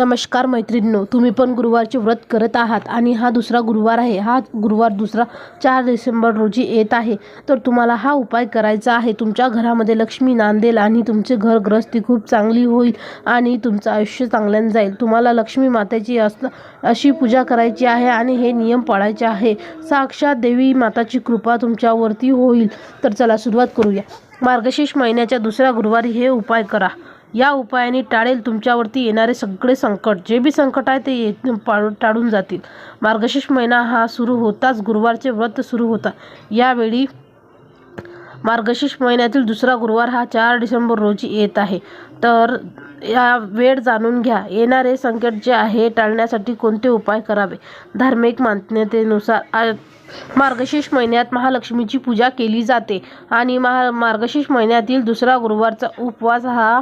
नमस्कार मैत्रिणींनो तुम्ही पण गुरुवारचे व्रत करत आहात आणि हा दुसरा गुरुवार आहे. हा गुरुवार दुसरा चार डिसेंबर रोजी येत आहे. तर तुम्हाला हा उपाय करायचा आहे. तुमच्या घरामध्ये लक्ष्मी नांदेल आणि तुमचे घर ग्रस्ती खूप चांगली होईल आणि तुमचं आयुष्य चांगल्यानं जाईल. तुम्हाला लक्ष्मी मातेची अस अशी पूजा करायची आहे आणि हे नियम पाळायचे आहे. साक्षात देवी माताची कृपा तुमच्यावरती होईल. तर चला सुरुवात करूया. मार्गशीर्ष महिन्याच्या दुसऱ्या गुरुवारी हे उपाय करा. या उपायाने टाळेल तुमच्यावरती येणारे सगळे संकट. जे बी संकट आहे ते ये- टाळून जातील. मार्गशीर्ष महिना हा सुरू होताच गुरुवारचे व्रत सुरू होता यावेळी मार्गशीर्ष महिन्यातील दुसरा गुरुवार हा चार डिसेंबर रोजी येत आहे. तर या वेळ जाणून घ्या. येणारे संकट जे आहे टाळण्यासाठी कोणते उपाय करावे? धार्मिक मान्यतेनुसार मार्गशीर्ष महिन्यात महालक्ष्मीची पूजा केली जाते आणि महा मार्गशीर्ष महिन्यातील दुसरा गुरुवारचा उपवास हा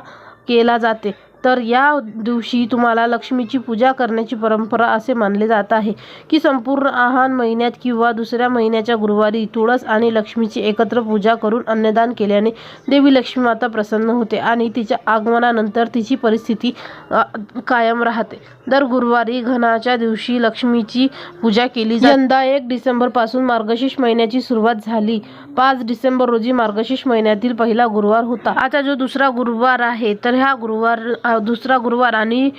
केला जाते. तर या दिवशी तुम्हाला लक्ष्मीची पूजा करण्याची परंपरा असे मानले जात आहे की संपूर्ण आहान महिन्यात किंवा दुसऱ्या महिन्याच्या गुरुवारी तुळस आणि लक्ष्मीची एकत्र पूजा करून अन्नदान केल्याने देवी लक्ष्मी माता प्रसन्न होते आणि तिच्या आगमनानंतर तिची परिस्थिती कायम राहते. दर गुरुवारी घनाच्या दिवशी लक्ष्मीची पूजा केली यंदा एक डिसेंबरपासून मार्गशीर्ष महिन्याची सुरुवात झाली. पाच डिसेंबर रोजी मार्गशीर्ष महिन्यातील पहिला गुरुवार होता. आता जो दुसरा गुरुवार आहे तर ह्या गुरुवार दुसरा गुरुवार आणि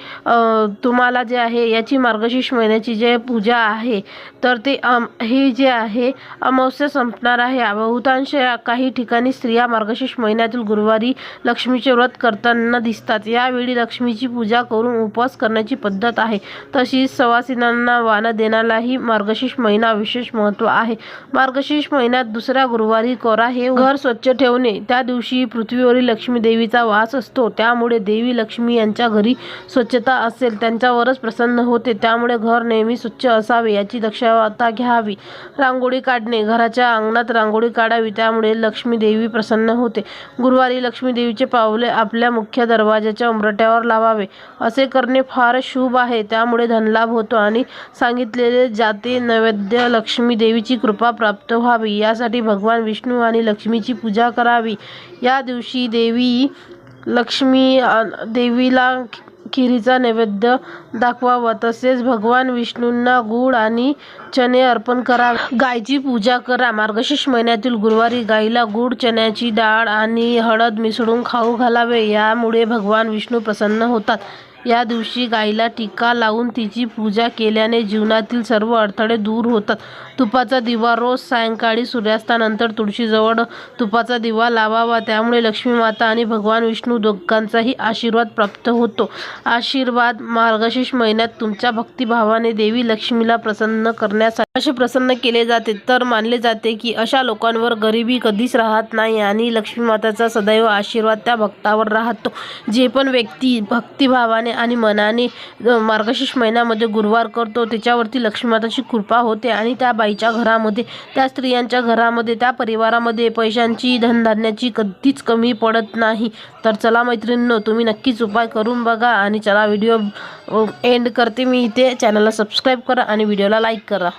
तुम्हाला जे आहे याची मार्गशीर्ष महिन्याची जे पूजा आहे तर ते अम, हे जे आहे अमावस्या संपणार आहे. बहुतांश काही ठिकाणी स्त्रिया मार्गशीर्ष महिन्यातील गुरुवारी लक्ष्मीचे व्रत करताना दिसतात. यावेळी लक्ष्मीची पूजा करून उपवास करण्याची पद्धत आहे. तशीच सवासिनांना वाण देण्यालाही मार्गशीर्ष महिना विशेष महत्त्व आहे. मार्गशीर्ष महिन्यात दुसऱ्या गुरुवारी कोरा हे घर स्वच्छ ठेवणे. त्या दिवशी पृथ्वीवरील लक्ष्मी देवीचा वास असतो. त्यामुळे देवी लक्ष्मी लक्ष्मी यांच्या घरी स्वच्छता असेल त्यांच्यावरच प्रसन्न होते. त्यामुळे घर नेहमी स्वच्छ असावे याची दक्षता घ्यावी. रांगोळी काढणे घराच्या अंगणात रांगोळी काढावी त्यामुळे लक्ष्मी देवी प्रसन्न होते. गुरुवारी लक्ष्मी देवीचे पावले आपल्या मुख्य दरवाजाच्या उंबरट्यावर लावावे. असे करणे फार शुभ आहे. त्यामुळे धनलाभ होतो आणि सांगितलेले जाते नैवेद्य लक्ष्मी देवीची कृपा प्राप्त व्हावी. यासाठी भगवान विष्णू आणि लक्ष्मीची पूजा करावी. या दिवशी देवी लक्ष्मी देवीला खिरीचा नैवेद्य दाखवावा. तसेच भगवान विष्णूंना गूळ आणि चणे अर्पण करावे गायची पूजा करा. मार्गशीर्ष महिन्यातील गुरुवारी गाईला गूळ चण्याची डाळ आणि हळद मिसळून खाऊ घालावे. यामुळे भगवान विष्णू प्रसन्न होतात. या दिवशी गायीला टीका लावून तिची पूजा केल्याने जीवनातील सर्व अडथळे दूर होतात. तुपाचा दिवा रोज सायंकाळी सूर्यास्तानंतर तुळशीजवळ तुपाचा दिवा लावावा. त्यामुळे लक्ष्मी माता आणि भगवान विष्णू दोघांचाही आशीर्वाद प्राप्त होतो. आशीर्वाद मार्गशीर्ष महिन्यात तुमच्या भक्तिभावाने देवी लक्ष्मीला प्रसन्न करण्यासाठी असे प्रसन्न केले जाते. तर मानले जाते की अशा लोकांवर गरिबी कधीच राहत नाही आणि लक्ष्मी माताचा सदैव आशीर्वाद त्या भक्तावर राहतो. जे पण व्यक्ती भक्तिभावाने आणि मनाने मार्गशीर्ष महिन्यामध्ये गुरुवार करतो. त्याच्यावरती लक्ष्मीमाताची कृपा होते आणि त्या बाईच्या घरामध्ये त्या स्त्रियांच्या घरामध्ये त्या परिवारामध्ये पैशांची धनधान्याची कधीच कमी पडत नाही. तर चला मैत्रिणींनो तुम्ही नक्कीच उपाय करून बघा आणि चला व्हिडिओ एंड करते. मी इथे चॅनलला सबस्क्राईब करा आणि व्हिडिओला लाईक करा.